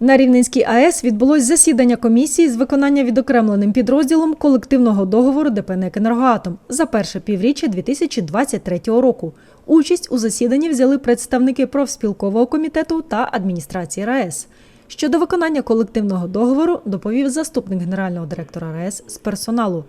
На Рівненській АЕС відбулось засідання комісії з виконання відокремленим підрозділом колективного договору ДП «НЕК «Енергоатом» за перше півріччя 2023 року. Участь у засіданні взяли представники профспілкового комітету та адміністрації РаЕС. Щодо виконання колективного договору доповів заступник генерального директора РаЕС з персоналу.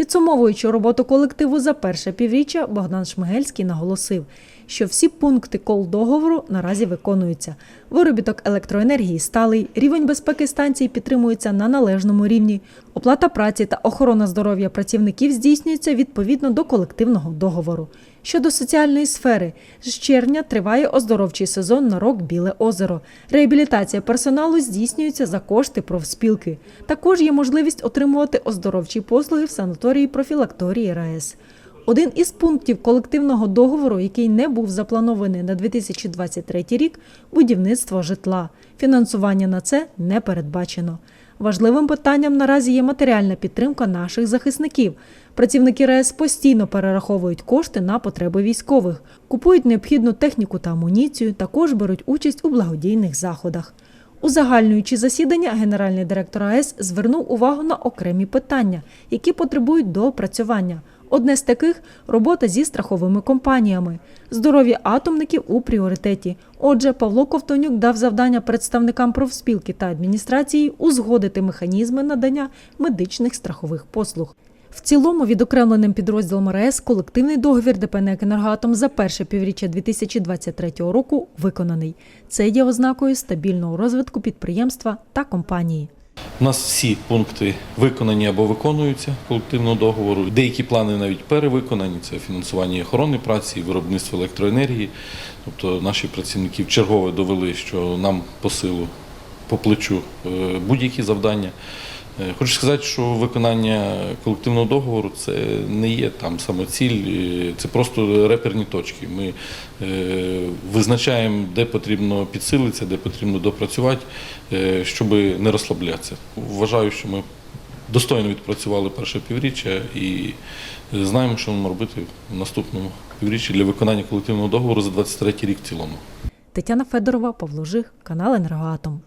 Підсумовуючи роботу колективу за перше півріччя, Богдан Шмигельський наголосив, що всі пункти кол договору наразі виконуються. Виробіток електроенергії сталий, рівень безпеки станцій підтримується на належному рівні. Оплата праці та охорона здоров'я працівників здійснюється відповідно до колективного договору. Щодо соціальної сфери, з червня триває оздоровчий сезон на рок Біле озеро. Реабілітація персоналу здійснюється за кошти профспілки. Також є можливість отримувати оздоровчі послуги в санаторії профілакторії РаЕС. Один із пунктів колективного договору, який не був запланований на 2023 рік будівництво житла. Фінансування на це не передбачено. Важливим питанням наразі є матеріальна підтримка наших захисників. Працівники РаЕС постійно перераховують кошти на потреби військових, купують необхідну техніку та амуніцію, також беруть участь у благодійних заходах. Узагальнюючи засідання, генеральний директор АЕС звернув увагу на окремі питання, які потребують доопрацювання. Одне з таких робота зі страховими компаніями. Здоров'я атомників у пріоритеті. Отже, Павло Ковтонюк дав завдання представникам профспілки та адміністрації узгодити механізми надання медичних страхових послуг. В цілому відокремленим підрозділом РаЕС колективний договір ДП «Енергоатом» за перше півріччя 2023 року виконаний. Це є ознакою стабільного розвитку підприємства та компанії. У нас всі пункти виконані або виконуються колективного договору. Деякі плани навіть перевиконані. Це фінансування охорони праці, виробництво електроенергії. Тобто наші працівники вчергове довели, що нам по силу, по плечу е, будь-які завдання. Е, Хочу сказати, що виконання колективного договору це не є там самоціль, е, це просто реперні точки. Ми е, визначаємо, де потрібно підсилитися, де потрібно допрацювати, щоб не розслаблятися. Вважаю, що ми достойно відпрацювали перше півріччя і знаємо, що нам робити в наступному півріччі для виконання колективного договору за 23 рік в цілому. Тетяна Федорова, Павло Жих, канал «Енергоатом».